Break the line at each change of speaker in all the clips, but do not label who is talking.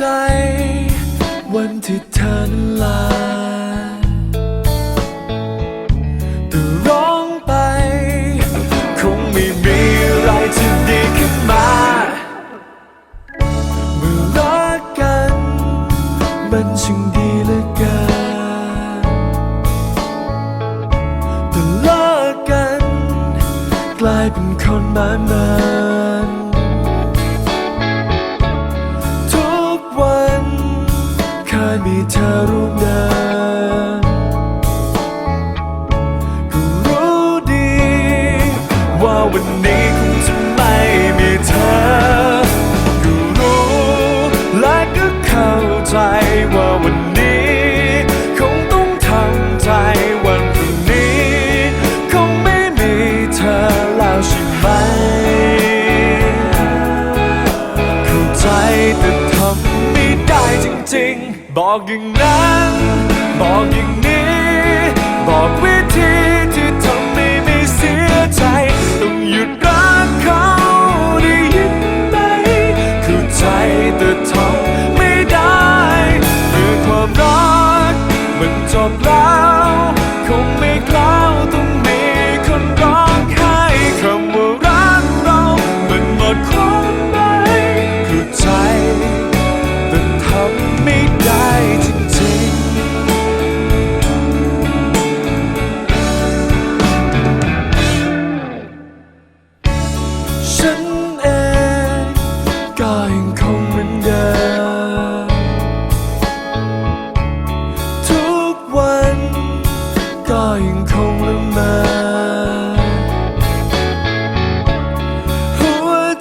อนั้นลาแต่ร้องไป คงไม่มีอะไรที่ดีขึ้นมา เมื่อรักกัน มันช่างดีเหลือเกินแต่เลิกกัน กลายเป็นคนบ้านเมิน มีเธอร่วมเดิน บอกอย่างนั้น บอกอย่างนี้ บอกวิธี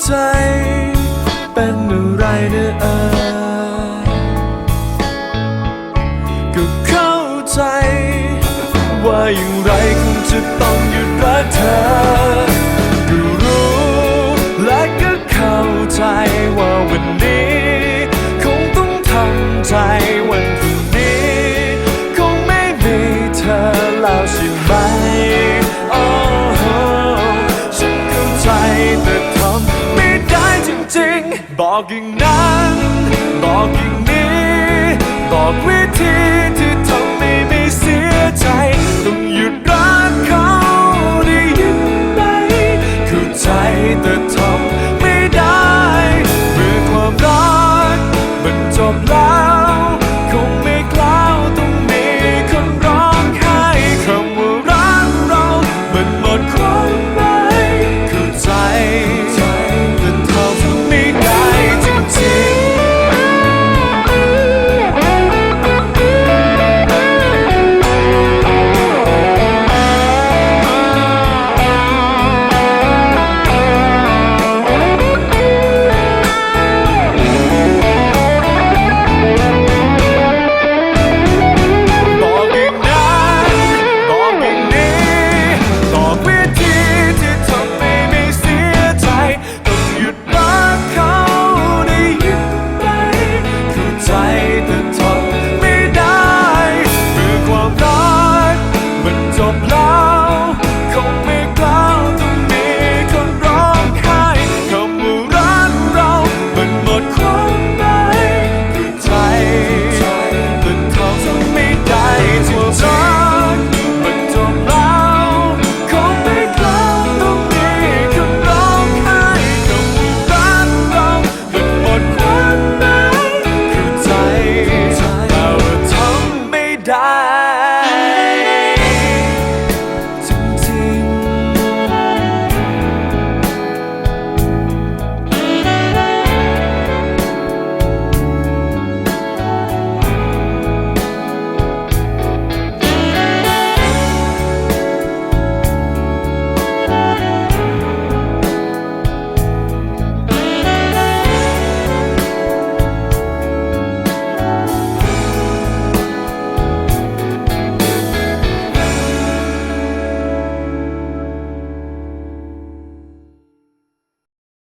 ใจ เป็นอะไรนะเออก็เข้าใจ ว่าอย่างไรคงจะต้องหยุดรักเธอก็รู้และก็เข้าใจว่าวันนี้ คงต้องทำใจวันพรุ่งนี้ คงไม่มีเธอแล้วใช่ไหมโอ้โหฉันเข้าใจแต่ทำ จริง บอกอย่างนั้น บอกอย่างนี้ บอกวิธี